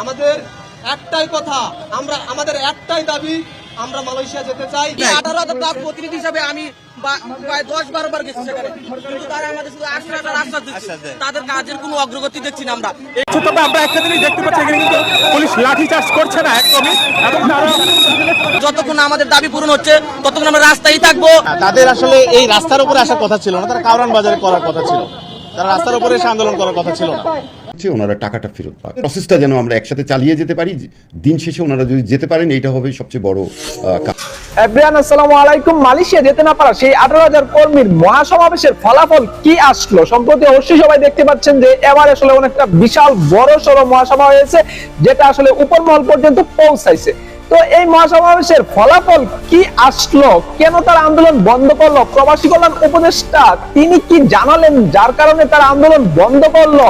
আমাদের একটাই কথা আমরা আমাদের একটাই দাবি আমরা মালয়েশিয়া যেতে চাই। আঠারো প্রতিনিধি হিসাবে আমি দশ বারো বার গেছি সেখানে। কিন্তু তারা আমাদের শুধু আশ্বাস আশ্বাস দিচ্ছে। তাদের কাজের কোনো অগ্রগতি দেখছি না আমরা। তবে আমরা একটা জিনিস দেখতে পাচ্ছি এখানে কিন্তু পুলিশ লাঠি চার্জ করছে না একদমই। এবং তারা যতক্ষণ না আমাদের দাবি পূরণ হচ্ছে ততক্ষণ আমরা রাস্তায় থাকব। তাদের আসলে এই রাস্তার উপরে আসার কথা ছিল না তারা কাউরান বাজারে করার কথা ছিল। তারা রাস্তার উপরে এসে আন্দোলন করার কথা ছিল না। ওনারা টাকাটা ফেরত পাক। প্রসেসটা যেন আমরা একসাথে চালিয়ে যেতে পারি, দিন শেষে ওনারা যদি যেতে পারেন, এইটা হবে সবচেয়ে বড় এভরিওয়ান আসসালামু আলাইকুম। মালয়েশিয়া যেতে না পারা সেই আঠারো হাজার কর্মীর মহাসমাবেশের ফলাফল কি আসলো? সম্প্রতি অবশ্যই সবাই দেখতে পাচ্ছেন যে এবার আসলে অনেকটা বিশাল বড় সড় মহাসভা হয়েছে, যেটা আসলে উপর মহল পর্যন্ত পৌঁছাইছে। তো এই মহাসমাবেশের ফলাফল কি আসলো? কেন তারা আন্দোলন বন্ধ করল? প্রবাসী কল্যাণ উপদেষ্টা তিনি কি জানালেন? যার কারণে তারা আন্দোলন বন্ধ করল?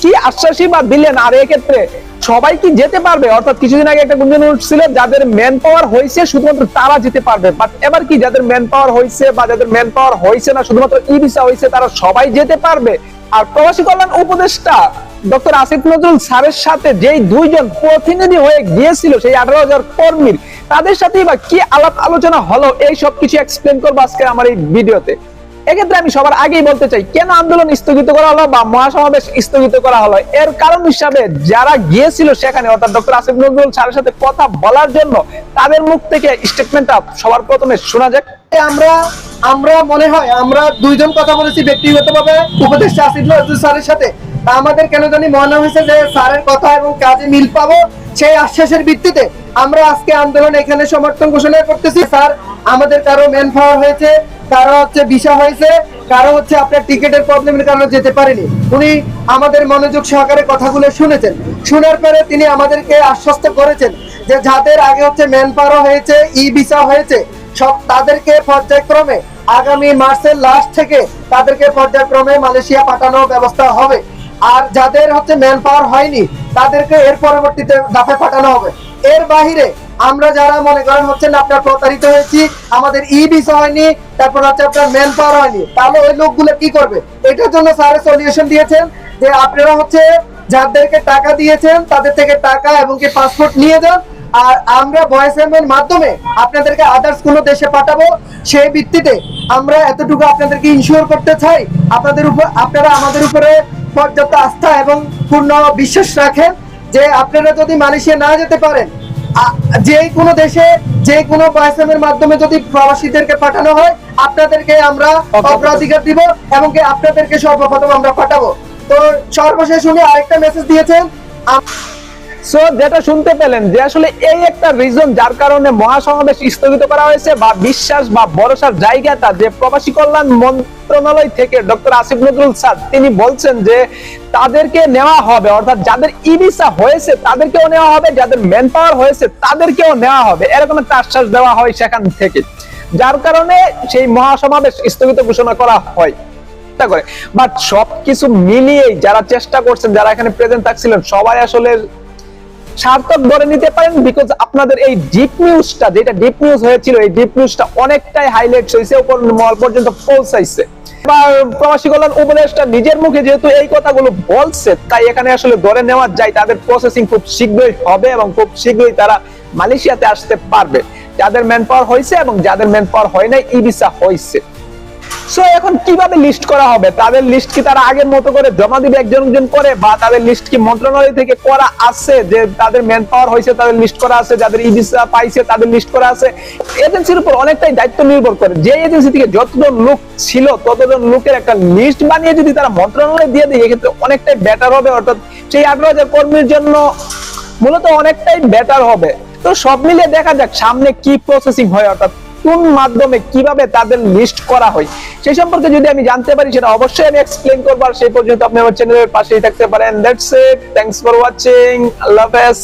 কি আশ্বাসই বা দিলেন? আর এক্ষেত্রে সবাই কি যেতে পারবে? অর্থাৎ কিছুদিন আগে একটা গুঞ্জন উঠছিল, যাদের ম্যান পাওয়ার হয়েছে শুধুমাত্র তারা যেতে পারবে। বাট এবার কি যাদের ম্যান পাওয়ার হয়েছে বা যাদের ম্যান পাওয়ার হয়েছে না, শুধুমাত্র ই ভিসা হয়েছে তারা সবাই যেতে পারবে? আর প্রবাসী কল্যাণ উপদেষ্টা ডক্টর আসিফ নজরুল স্যারের সাথে যেই দুইজন প্রতিনিধি হয়ে গিয়েছিল, সেই আঠারো হাজার কর্মীর, তাদের সাথেই বা কি আলাপ আলোচনা হলো, এই সব কিছু এক্সপ্লেন করব আজকে আমার এই ভিডিওতে। এক্ষেত্রে আমি সবার আগেই বলতে চাই, কেন আন্দোলন স্থগিত করা হলো বা মহাসমাবেশ স্থগিত করা হলো? এর কারণ হিসাবে যারা গিয়েছিল সেখানে, অর্থাৎ ডক্টর আসিফ নজরুল স্যারের সাথে কথা বলার জন্য, তাদের মুখ থেকে স্টেটমেন্টটা সবার প্রথমে শোনা যাক। আমরা আমরা মনে হয় আমরা দুইজন কথা বলেছি ব্যক্তিগতভাবে। উপদেষ্টা আসিফ নজরুল স্যারের সাথে। আমাদের কেন জানি মনে হয়েছে যে স্যারের কথা এবং কাজে মিল পাবো সেই আশ্বাসের ভিত্তিতে আমরা আজকে আন্দোলন এখানে সমর্থন ঘোষণা করতেছি। স্যার, আমাদের কারও ম্যান পাওয়ার হয়েছে, কারও হচ্ছে ভিসা হয়েছে, কারও হচ্ছে আপনার টিকেটের প্রবলেমের কারণে যেতে পারেনি। উনি আমাদের মনোযোগ সহকারে কথাগুলো শুনেছেন। শোনার পরে তিনি আমাদেরকে আশ্বস্ত করেছেন যে যাদের আগে হচ্ছে ম্যান পাওয়ার হয়েছে ই ভিসা হয়েছে, সব তাদেরকে পর্যায়ক্রমে আগামী মার্চের লাস্ট থেকে তাদেরকে পর্যায়ক্রমে মালয়েশিয়া পাঠানোর ব্যবস্থা হবে। আর যাদের হচ্ছে ম্যান পাওয়ার হয়নি, তাদেরকে এর পরবর্তীতে দাফে পাঠানো হবে। এর বাহিরে আমরা যারা মনে করেন হচ্ছে না আপনার প্রতারিত হয়েছি, আমাদের ই ভিসা হয়নি, তারপর হচ্ছে আপনার ম্যান পাওয়ার হয়নি, তাহলে ওই লোকগুলো কি করবে? এটার জন্য স্যার সলিউশন দিয়েছেন যে আপনারা হচ্ছে যাদেরকে টাকা দিয়েছেন, তাদের থেকে টাকা এবং কি পাসপোর্ট নিয়ে যান। আর আমরা ভয়েস এর মাধ্যমে আপনাদেরকে আদার্স কোনো দেশে পাঠাবো, সেই ভিত্তিতে আমরা এতটুকু আপনাদেরকে ইনশিওর করতে চাই। আপনাদের উপর আপনারা আমাদের উপরে পর্যাপ্ত আস্থা এবং পূর্ণ বিশ্বাস রাখেন যে আপনারা যদি মালয়েশিয়া না যেতে পারেন যে কোনো দেশে যে কোনো ভয়েসএমের মাধ্যমে যদি প্রবাসীদেরকে পাঠানো হয় আপনাদেরকে আমরা অগ্রাধিকার দিব এবং কি আপনাদেরকে সর্বপ্রথম আমরা পাঠাবো। তো সর্বশেষ উনি আরেকটা মেসেজ দিয়েছেন সো যেটা শুনতে পেলেন যে আসলে এই একটা রিজন যার কারণে মহাসমাবেশ স্থগিত করা হয়েছে বা বিশ্বাস বা ভরসার জায়গাটা যে প্রবাসী কল্যাণ মন্ত্রণালয় থেকে ডক্টর আসিফ নজরুল স্যার, তিনি বলছেন যে তাদেরকে নেওয়া হবে, অর্থাৎ যাদের ই ভিসা হয়েছে তাদেরকেও নেওয়া হবে, যাদের ম্যান পাওয়ার হয়েছে তাদেরকেও নেওয়া হবে। এরকম একটা আশ্বাস দেওয়া হয় সেখান থেকে। যার কারণে সেই মহাসমাবেশ স্থগিত ঘোষণা করা হয়। করে। বাট সবকিছু মিলিয়েই যারা চেষ্টা করছেন, যারা এখানে প্রেজেন্ট থাকছিলেন, সবাই আসলে সার্থক ধরে নিতে পারেন বিকজ আপনাদের এই ডিপ নিউজটা যেটা ডিপ নিউজ হয়েছিল, এই ডিপ নিউজটা অনেকটাই হাইলাইট হয়েছে, উপর মহল পর্যন্ত পৌঁছাইছে। প্রবাসী কল্যাণ উপদেষ্টা নিজের মুখে যেহেতু এই কথাগুলো বলছে, তাই এখানে আসলে ধরে নেওয়া যায় তাদের প্রসেসিং খুব শীঘ্রই হবে এবং খুব শীঘ্রই তারা মালয়েশিয়াতে আসতে পারবে। যাদের ম্যান পাওয়ার হয়েছে এবং যাদের ম্যান পাওয়ার হয় নাই ই হয়েছে। সো এখন কীভাবে লিস্ট করা হবে? তাদের লিস্ট কি তারা আগের মতো করে জমা দিবে, একজন একজন করে? বা তাদের লিস্ট কি মন্ত্রণালয় থেকে করা আছে যে তাদের ম্যান পাওয়ার হয়েছে, তাদের লিস্ট করা আছে, যাদের পাইছে, তাদের লিস্ট করা আছে? এজেন্সির উপর অনেকটাই দায়িত্ব নির্ভর করে। যে এজেন্সি থেকে যতজন লোক ছিল, ততজন লোকের একটা লিস্ট বানিয়ে যদি তারা মন্ত্রণালয়ে দিয়ে দেয়, এক্ষেত্রে অনেকটাই বেটার হবে। অর্থাৎ সেই আঠারো হাজার কর্মীর জন্য মূলত অনেকটাই বেটার হবে। তো সব মিলিয়ে দেখা যাক সামনে কি প্রসেসিং হয়। অর্থাৎ কোন মাধ্যমে কীভাবে তাদের লিস্ট করা হয়, সেই সম্পর্কে যদি আমি জানতে পারি, সেটা অবশ্যই আমি এক্সপ্লেন করব। আর সেই পর্যন্ত আপনি আমার চ্যানেলের পাশেই থাকতে পারেন। That's it thanks for watching আল্লাহ হাফেজ